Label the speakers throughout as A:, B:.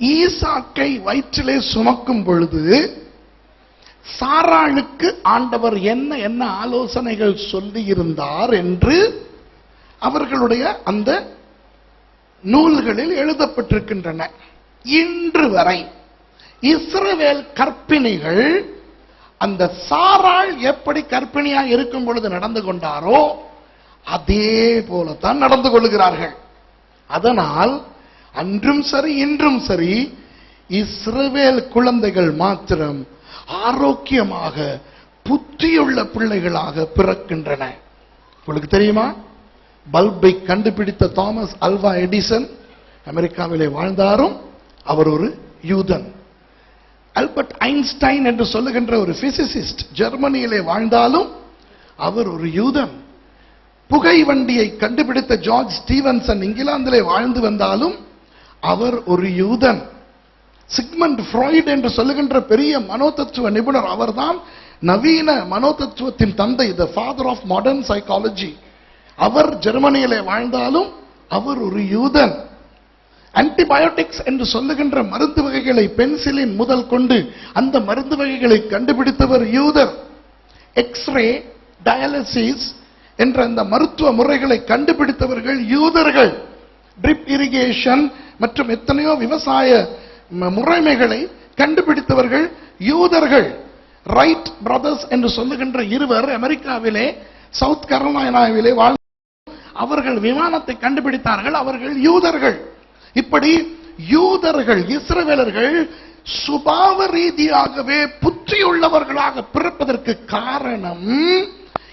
A: ஈசாக்கை வயிற்றிலே சுமக்கும் பொழுது சாராளுக்கு ஆண்டவர் என்ன என்ன ஆலோசனைகள் சொல்லியிருந்தார் என்று அவர்களுடைய அந்த நூல்களில் எழுதப்பட்டிருக்கின்றன. இன்று வரை இஸ்ரவேல் கற்பிணிகள் அந்த சாராள் எப்படி கற்பிணியா இருக்கும் பொழுது நடந்து கொண்டாரோ அதே போலத்தான் நடந்து கொள்கிறார்கள். அதனால் அன்றும் சரி இன்றும் சரி இஸ்ரவேல் குழந்தைகள் மாத்திரம் ஆரோக்கியமாக புத்தியுள்ள பிள்ளைகளாக பிறக்கின்றன. உங்களுக்கு தெரியுமா? பல்பை கண்டுபிடித்த தாமஸ் அல்வா எடிசன் அமெரிக்காவிலே வாழ்ந்தாரும் அவர் ஒரு யூதன். அல்பர்ட் ஐன்ஸ்டைன் என்று சொல்லுகின்ற ஒரு பிசிசிஸ்ட் ஜெர்மனியிலே வாழ்ந்தாலும் அவர் ஒரு யூதன். புகை வண்டியை கண்டுபிடித்த ஜார்ஜ் ஸ்டீவன்சன் இங்கிலாந்திலே வாழ்ந்து வந்தாலும் அவர் ஒரு யூதன். சிக்மண்ட் ஃப்ராய்ட் என்று சொல்லுகின்ற பெரிய மனோதத்துவ நிபுணர் அவர்தான் நவீன மனோதத்துவத்தின் தந்தை the father of modern psychology அவர் ஜெர்மனியிலே வாழ்ந்தாலும் அவர் ஒரு யூதன். ஆன்டிபயோட்டிக்ஸ் என்று சொல்லுகின்ற மருந்து வகைகளை பென்சிலின் முதல் கொண்டு அந்த மருந்து வகைகளை கண்டுபிடித்தவர் யூதர். எக்ஸ்ரே டயாலிசிஸ் என்ற அந்த மருத்துவ முறைகளை கண்டுபிடித்தவர்கள் யூதர்கள். ட்ரிப் இரிகேஷன் மற்றும் எத்தனையோ விவசாய ம- முறைமைகளை கண்டுபிடித்தவர்கள் யூதர்கள். ரைட் பிரதர்ஸ் என்று சொல்லுகின்ற இருவர் அமெரிக்காவிலே சவுத் கரோலினாவிலே வாழ் அவர்கள் விமானத்தை கண்டுபிடித்தார்கள் அவர்கள் யூதர்கள். இப்படி யூதர்கள் இஸ்ரவேலர்கள் சுபாவ ரீதியாகவே புற்றியுள்ளவர்களாக பிறப்பதற்கு காரணம்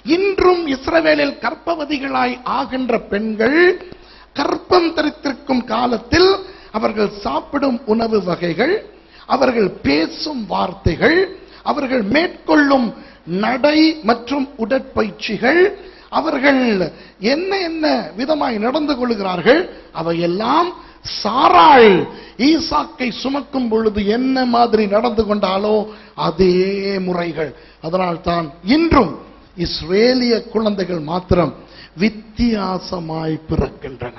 A: இன்றும் இஸ்ரவேலில் கற்பவதிகளாய் ஆகின்ற பெண்கள் கற்பம் தரித்திருக்கும் காலத்தில் அவர்கள் சாப்பிடும் உணவு வகைகள் அவர்கள் பேசும் வார்த்தைகள் அவர்கள் மேற்கொள்ளும் நடை மற்றும் உடற்பயிற்சிகள் அவர்கள் என்ன என்ன விதமாய் நடந்து கொள்கிறார்கள் அவையெல்லாம் சாராள் ஈசாக்கை சுமக்கும் பொழுது என்ன மாதிரி நடந்து கொண்டாலோ அதே முறைகள். அதனால் தான் இன்றும் இஸ்ரேலிய குழந்தைகள் மாத்திரம் வித்தியாசமாய் பிறக்கின்றன.